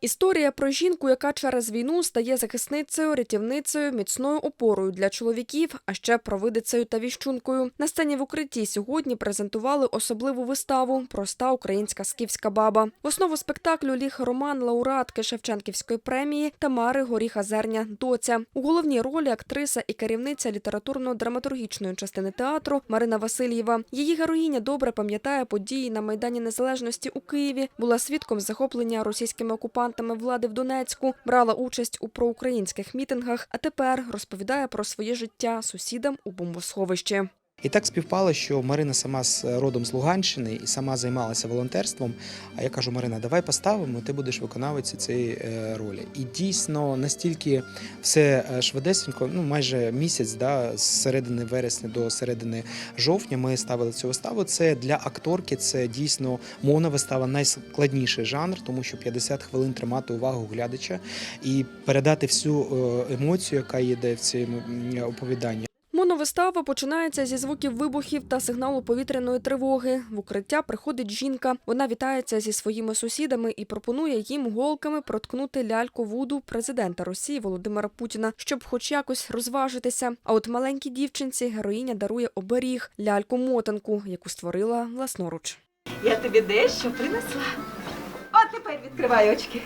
Історія про жінку, яка через війну стає захисницею, рятівницею, міцною опорою для чоловіків, а ще провидицею та віщункою. На сцені в укритті сьогодні презентували особливу виставу Проста українська скіфська баба. В основу спектаклю ліг роман лауреатки Шевченківської премії Тамари Горіха Зерня Доця. У головній ролі актриса і керівниця літературно-драматургічної частини театру Марина Васильєва. Її героїня добре пам'ятає події на майдані Незалежності у Києві, була свідком захоплення російськими окупантами влади в Донецьку, брала участь у проукраїнських мітингах, а тепер розповідає про своє життя сусідам у бомбосховищі. І так співпало, що Марина сама з родом з Луганщини і сама займалася волонтерством. А я кажу, Марина, давай поставимо, ти будеш виконавицею цієї е, ролі. І дійсно настільки все е, швидесенько, ну майже місяць, да, з середини вересня до середини жовтня ми ставили цю виставу. Це для акторки, це дійсно мовна вистава, найскладніший жанр, тому що 50 хвилин тримати увагу глядача і передати всю е, емоцію, яка йде в цьому м, оповіданні. Моновистава починається зі звуків вибухів та сигналу повітряної тривоги. В укриття приходить жінка. Вона вітається зі своїми сусідами і пропонує їм голками проткнути ляльку вуду президента Росії Володимира Путіна, щоб хоч якось розважитися. А от маленькій дівчинці героїня дарує оберіг ляльку мотанку, яку створила власноруч. Я тобі дещо принесла. От тепер відкривай очки.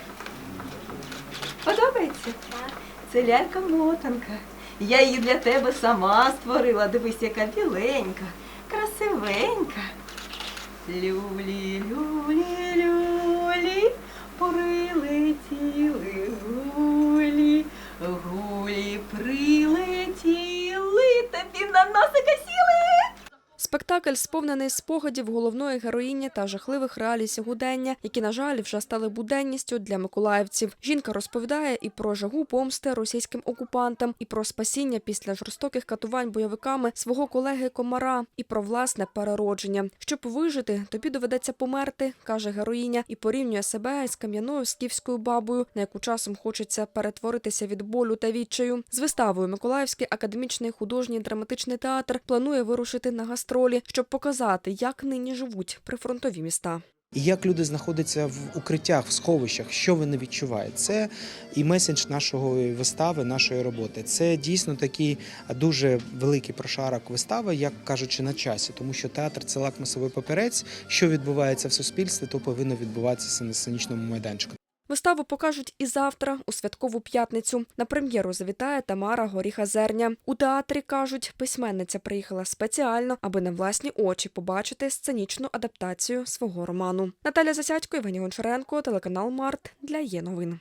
Подобається? Так. Це лялька мотанка. Я її для тебе сама створила. Дивись, яка біленька, красивенька. Люблі, люлі, Спектакль сповнений спогадів головної героїні та жахливих реалій сьогодення, які, на жаль, вже стали буденністю для миколаївців. Жінка розповідає і про жагу помсти російським окупантам, і про спасіння після жорстоких катувань бойовиками свого колеги Комара, і про власне переродження. Щоб вижити, тобі доведеться померти, каже героїня, і порівнює себе із кам'яною скіфською бабою, на яку часом хочеться перетворитися від болю та відчаю. З виставою Миколаївський академічний художній драматичний театр планує вирушити на гастролі, щоб показати, як нині живуть прифронтові міста. І як люди знаходяться в укриттях, в сховищах, що вони відчувають? Це і меседж нашої вистави, нашої роботи. Це дійсно такий дуже великий прошарок вистави, як кажучи, на часі, тому що театр це лакмусовий папірець. Що відбувається в суспільстві, то повинно відбуватися на сценічному майданчику. Виставу покажуть і завтра, у святкову п'ятницю. На прем'єру завітає Тамара Горіха Зерня. У театрі кажуть, письменниця приїхала спеціально, аби на власні очі побачити сценічну адаптацію свого роману. Наталя Засядько, Євгеній Гончаренко, телеканал Март для є новин.